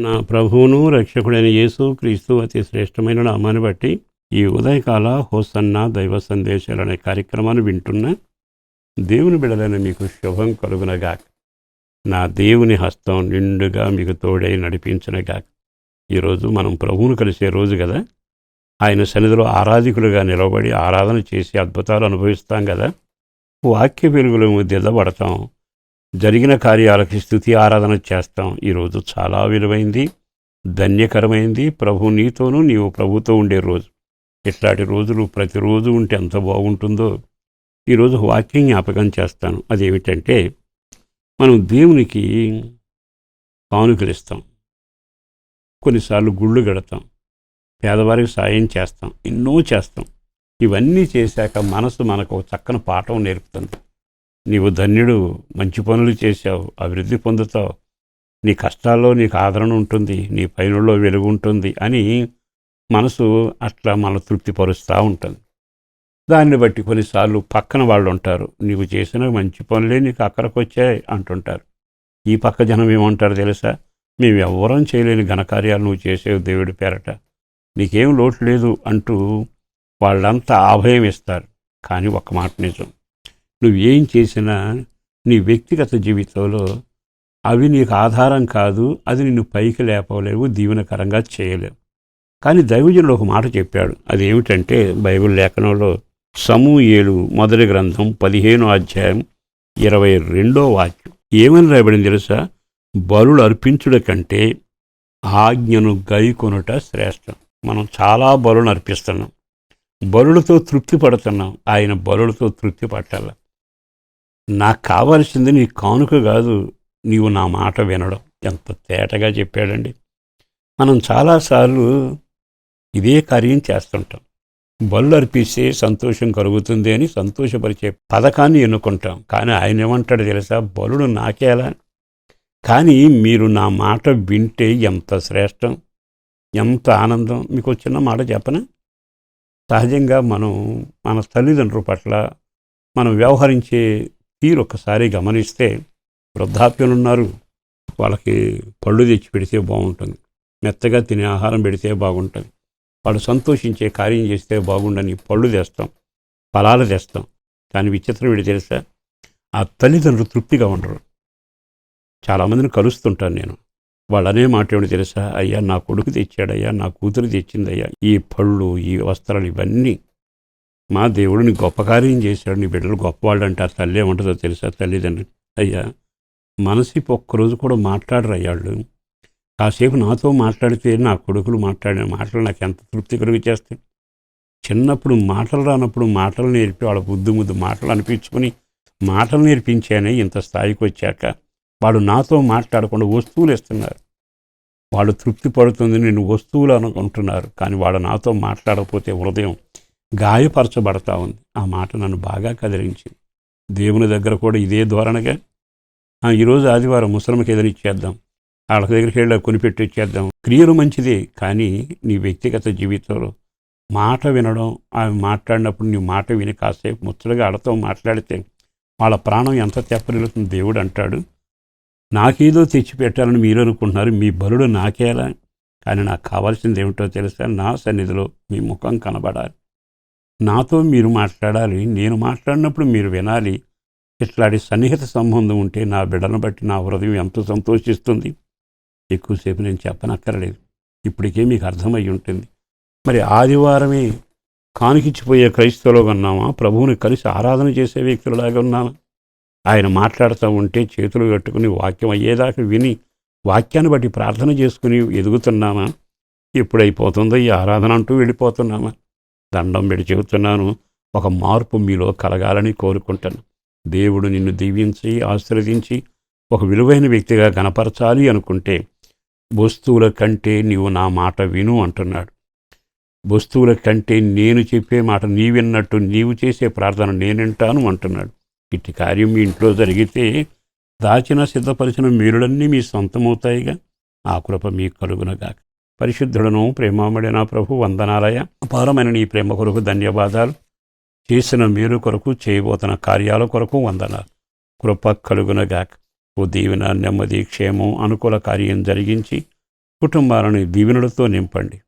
మన ప్రభువును రక్షకుడైన యేసు క్రీస్తు అతి శ్రేష్టమైన నామాన్ని బట్టి ఈ ఉదయకాల హోసన్న దైవ సందేశాలు అనే కార్యక్రమాన్ని వింటున్న దేవుని బిడలైన మీకు శుభం కలుగునగాక. నా దేవుని హస్తం నిండుగా మీకు తోడై నడిపించనగా ఈరోజు మనం ప్రభువును కలిసే రోజు కదా? ఆయన సన్నిధిలో ఆరాధికులుగా నిలబడి ఆరాధన చేసి అద్భుతాలు అనుభవిస్తాం కదా? వాక్య వెలుగులో దిద్దబడతాం జరిగిన కార్యాలకి స్థుతి ఆరాధన చేస్తాం. ఈరోజు చాలా విలువైంది ధన్యకరమైంది. ప్రభు నీతోనూ నీవు ప్రభుతో ఉండే రోజు. ఇట్లాంటి రోజులు ప్రతిరోజు ఉంటే ఎంత బాగుంటుందో ఈరోజు వాక్యం జ్ఞాపకం చేస్తాను. అదేమిటంటే మనం దేవునికి కానుకలు ఇస్తాం కొన్నిసార్లు గుళ్ళు గడతాం. పేదవారికి సాయం చేస్తాం. ఎన్నో చేస్తాం. ఇవన్నీ చేశాక మనసు మనకు ఒక చక్కని పాఠం నేర్పుతుంది. నీవు ధన్యుడు మంచి పనులు చేశావు అభివృద్ధి పొందుతావు. నీ కష్టాల్లో నీకు ఆదరణ ఉంటుంది నీ పైనుల్లో వెలుగు ఉంటుంది అని మనసు అట్లా మన తృప్తిపరుస్తూ ఉంటుంది. దాన్ని బట్టి కొన్నిసార్లు పక్కన వాళ్ళు ఉంటారు నీవు చేసిన మంచి పనులే నీకు అక్కడికి వచ్చాయి అంటుంటారు. ఈ పక్క జనం ఏమంటారు తెలుసా? మేము ఎవ్వరం చేయలేని ఘనకార్యాలు నువ్వు చేసేవి దేవుడి పేరట. నీకేం లోటు లేదు అంటూ వాళ్ళంతా అభయం ఇస్తారు కానీ ఒక మాట నిజం నువ్వేం చేసినా నీ వ్యక్తిగత జీవితంలో అవి నీకు ఆధారం కాదు అది నిన్ను పైకి లేపలేవు దీవెనకరంగా చేయలేవు. కానీ దైవజనుడు ఒక మాట చెప్పాడు. అది ఏమిటంటే బైబిల్ లేఖనంలో సమూయేలు మొదటి గ్రంథం పదిహేను అధ్యాయం ఇరవై రెండో వాక్యం. ఏమని రాయబడింది తెలుసా? బలులు అర్పించుట కంటే ఆజ్ఞను గైకొనుట శ్రేష్టం. మనం చాలా బలులు అర్పిస్తున్నాం. బలులతో తృప్తి పడుతున్నాం. ఆయన బలులతో తృప్తి పట్టాల. నాకు కావాల్సింది నీ కానుక కాదు నీవు నా మాట వినడం. ఎంత తేటగా చెప్పాడండి. మనం చాలాసార్లు ఇదే కార్యం చేస్తుంటాం. బళ్ళు అర్పిస్తే సంతోషం కలుగుతుంది అని సంతోషపరిచే పథకాన్ని ఎన్నుకుంటాం. కానీ ఆయన ఏమంటాడు తెలుసా? బలుడు నాకేలా కానీ మీరు నా మాట వింటే ఎంత శ్రేష్టం ఎంత ఆనందం. మీకు చిన్న మాట చెప్పనా? సహజంగా మనం మన తల్లిదండ్రుల పట్ల మనం వ్యవహరించే తీరు ఒకసారి గమనిస్తే వృద్ధాప్యులు ఉన్నారు వాళ్ళకి పళ్ళు తెచ్చి పెడితే బాగుంటుంది. మెత్తగా తినే ఆహారం పెడితే బాగుంటుంది. వాళ్ళు సంతోషించే కార్యం చేస్తే బాగుండని పళ్ళు తెస్తాం. ఫలాలు తెస్తాం. కానీ విచిత్రం ఏంటి తెలుసా? ఆ తల్లిదండ్రులు తృప్తిగా ఉండరు. చాలామందిని కలుస్తుంటాను నేను. వాళ్ళనే మాట ఏమిటి తెలుసా? అయ్యా నా కొడుకు తెచ్చాడయ్యా నా కూతురు తెచ్చిందయ్యా ఈ పళ్ళు ఈ వస్త్రాలు ఇవన్నీ మా దేవుడిని గొప్ప కార్యం చేశాడు నీ బిడ్డలు గొప్పవాళ్ళు అంటారు. తల్లి ఏమంటుందో తెలుసా? తల్లిదండ్రులు. అయ్యా మనసి ఒక్కరోజు కూడా మాట్లాడరు అయ్యాళ్ళు కాసేపు నాతో మాట్లాడితే నా కొడుకులు మాట్లాడిన మాటలు నాకు ఎంత తృప్తి కలుగు చేస్తాయి చిన్నప్పుడు మాటలు రానప్పుడు మాటలు నేర్పి వాళ్ళ బుద్ధి ముద్దు మాటలు అనిపించుకొని మాటలు నేర్పించానే ఇంత స్థాయికి వచ్చాక వాడు నాతో మాట్లాడకుండా వస్తువులు ఇస్తున్నారు. వాళ్ళు తృప్తి పడుతుంది నేను వస్తువులు అనుకుంటున్నారు. కానీ వాడు నాతో మాట్లాడకపోతే హృదయం గాయపరచబడతా ఉంది. ఆ మాట నన్ను బాగా కదిలించింది. దేవుని దగ్గర కూడా ఇదే ధోరణగా ఈరోజు ఆదివారం ముసలింకి ఏదైనా ఇచ్చేద్దాం. వాళ్ళ దగ్గరికి వెళ్ళి కొనిపెట్టి ఇచ్చేద్దాం. క్రియలు మంచిదే కానీ నీ వ్యక్తిగత జీవితంలో మాట వినడం ఆమె మాట్లాడినప్పుడు నీ మాట విని కాసేపు ముచ్చటగా ఆడతో మాట్లాడితే వాళ్ళ ప్రాణం ఎంత తెప్పరిల్లుతుంది దేవుడు అంటాడు. నాకేదో తెచ్చిపెట్టాలని మీరు అనుకుంటున్నారు మీ బలుడు నాకేలా? కానీ నాకు కావాల్సింది ఏమిటో తెలుసా? నా సన్నిధిలో మీ ముఖం కనబడాలి. నాతో మీరు మాట్లాడాలి నేను మాట్లాడినప్పుడు మీరు వినాలి. ఇట్లాంటి సన్నిహిత సంబంధం ఉంటే నా బిడ్డను బట్టి నా హృదయం ఎంతో సంతోషిస్తుంది. ఎక్కువసేపు నేను చెప్పనక్కర్లేదు. ఇప్పటికే మీకు అర్థమై ఉంటుంది. మరి ఆదివారమే కానికిచ్చిపోయే క్రైస్తవులుగా ఉన్నామా? ప్రభువుని కలిసి ఆరాధన చేసే వ్యక్తులలాగా ఉన్నామా? ఆయన మాట్లాడుతూ ఉంటే చేతులు కట్టుకుని వాక్యం అయ్యేదాకా విని వాక్యాన్ని బట్టి ప్రార్థన చేసుకుని ఎదుగుతున్నామా? ఎప్పుడైపోతుందో ఈ ఆరాధన అంటూ వెళ్ళిపోతున్నామా? దండం పెడి చెబుతున్నాను ఒక మార్పు మీలో కలగాలని కోరుకుంటాను. దేవుడు నిన్ను దీవించి ఆశీర్వదించి ఒక విలువైన వ్యక్తిగా కనపరచాలి అనుకుంటే వస్తువుల కంటే నీవు నా మాట విను అంటున్నాడు. వస్తువుల కంటే నేను చెప్పే మాట నీ విన్నట్టు నీవు చేసే ప్రార్థన నేనింటాను అంటున్నాడు. ఇట్టి కార్యం మీ ఇంట్లో జరిగితే దాచిన సిద్ధపరిచిన మేలులన్నీ మీ సొంతమవుతాయిగా. ఆ కృప మీ కలుగునగాక. పరిశుద్ధుడను ప్రేమామడిన ప్రభు వందనాలయ. అపారమైన నీ ప్రేమ కొరకు ధన్యవాదాలు. చేసిన మీరు కొరకు చేయబోతున్న కార్యాల కొరకు వందనాలు. కృప కలుగునగాక. ఓ దీవెన నెమ్మది క్షేమం అనుకూల కార్యం జరిగించి కుటుంబాలను దీవెనలతో నింపండి.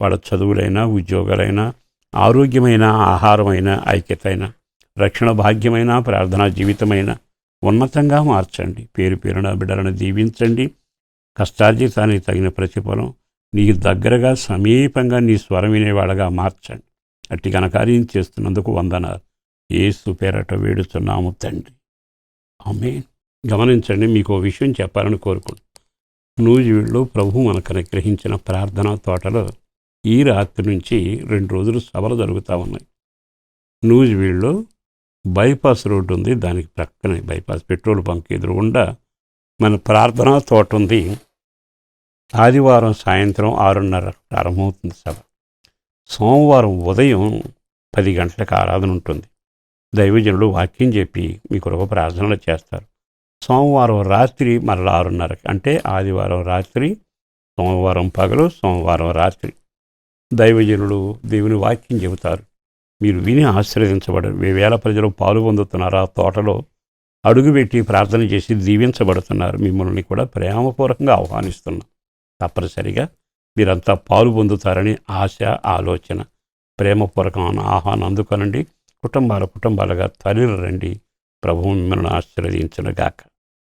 వాళ్ళ చదువులైనా ఉద్యోగాలైనా ఆరోగ్యమైన ఆహారమైన ఐక్యతైన రక్షణ భాగ్యమైన ప్రార్థనా జీవితమైన ఉన్నతంగా మార్చండి. పేరు పేరున బిడ్డలను దీవించండి. కష్టార్జితానికి తగిన ప్రతిఫలం నీకు దగ్గరగా సమీపంగా నీ స్వరం వినేవాడగా మార్చండి. అట్టి ఘనకార్యం చేస్తున్నందుకు వందనాలు. ఏసు పేరట వేడుతున్నాము తండ్రి. ఆమె గమనించండి మీకు ఓ విషయం చెప్పాలని కోరుకుంటున్నాను. నూజివీడులో ప్రభు మనకు అనుగ్రహించిన ప్రార్థనా తోటలో ఈ రాత్రి నుంచి రెండు రోజులు సభలు జరుగుతూ ఉన్నాయి. నూజివీడులో బైపాస్ రోడ్డు ఉంది. దానికి ప్రక్కనే బైపాస్ పెట్రోల్ బంక్ ఎదురుగుండా మన ప్రార్థనా తోట ఉంది. ఆదివారం సాయంత్రం ఆరున్నర ప్రారంభమవుతుంది సభ. సోమవారం ఉదయం పది గంటలకు ఆరాధన ఉంటుంది. దైవజనులు వాక్యం చెప్పి మీ కొరకు ప్రార్థనలు చేస్తారు. సోమవారం రాత్రి మరలా ఆరున్నరకి అంటే ఆదివారం రాత్రి సోమవారం పగలు సోమవారం రాత్రి. దైవజనులు దేవుని వాక్యం చెబుతారు. మీరు విని ఆశీర్వదించబడరు వేవేల ప్రజలు పాలు పొందుతున్నారు? ఆ తోటలో అడుగుపెట్టి ప్రార్థన చేసి దీవించబడుతున్నారు. మిమ్మల్ని కూడా ప్రేమపూర్వకంగా ఆహ్వానిస్తున్నాం. తప్పనిసరిగా మీరంతా పాలు పొందుతారని ఆశ ఆలోచన ప్రేమపూర్వకమైన ఆహ్వానం అందుకనండి. కుటుంబాల కుటుంబాలుగా తల్లి రండి ప్రభువు మిమ్మల్ని ఆశీర్వదించనుగాక.